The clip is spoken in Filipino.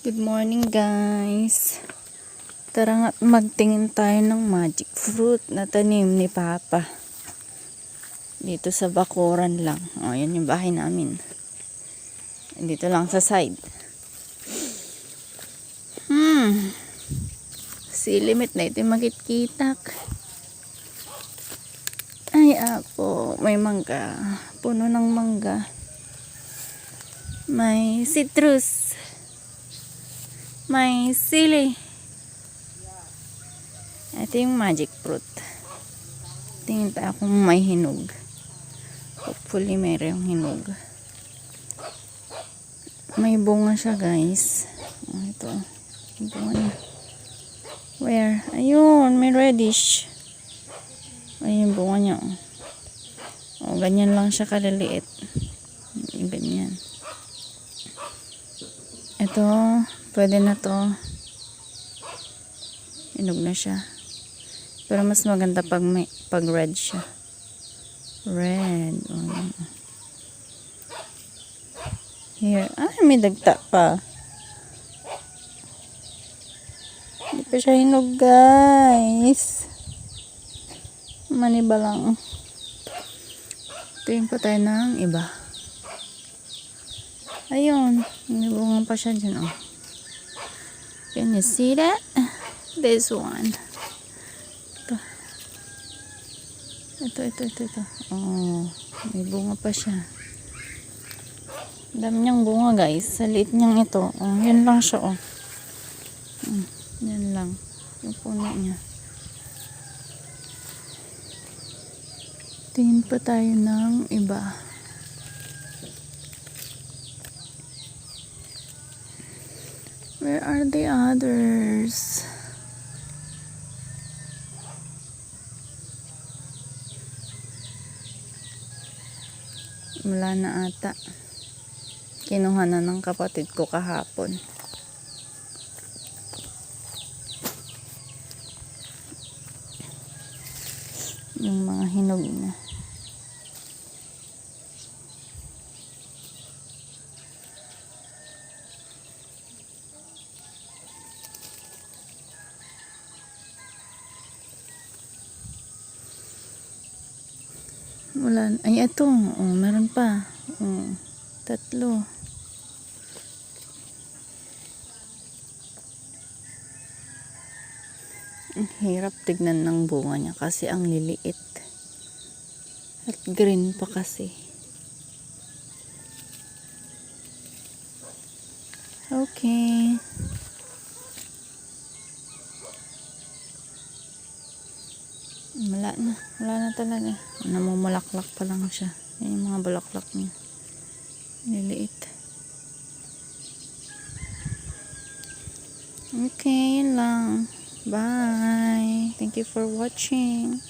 Good morning guys. Tara nga magtingin tayo ng magic fruit na tanim ni Papa. Dito sa bakuran lang. O, yan yung bahay namin. Dito lang sa side. Hmm. Silimit na ito yung. Ay, apo. May mangga. Puno ng mangga. May citrus. May sili. Ito yung magic fruit. Tingin tayo kung may hinog. Hopefully mayroong hinog. May bunga siya guys. Oh, ito. Bunga niya. Where? Ayun, may reddish. Ayun bunga niya. Oh. oh, ganyan lang siya kaliliit. Ganyan. Ito, pwede na to. Inog na siya. Pero mas maganda pag may pag red siya. Red. Oh. Here. Ah, may dagta pa. Hindi pa siya hinog, guys. Maniba lang. Tingin pa tayo ng iba. Ayun. May bunga pa siya dyan, oh. Can you see that? This one. Ito. Ito, ito, ito, ito. Oh, may bunga pa siya. Dami niyang bunga, guys. Sa liit niyang ito. Oh, yun lang siya, oh. Hmm, yan lang. Yung puno niya. Tingin pa tayo ng iba. Where are the others? Wala na ata. Kinuha na ng kapatid ko kahapon. Yung mga hinog na. Wala. Ay, ito. Oh, meron pa. Oh, tatlo. Ang hirap tignan ng bunga niya kasi ang liliit. At green pa kasi. Okay. Wala na. Wala na talaga. Namumulaklak pa lang siya. Yan yung mga bulaklak niya. Liliit. Okay, yun lang. Bye. Thank you for watching.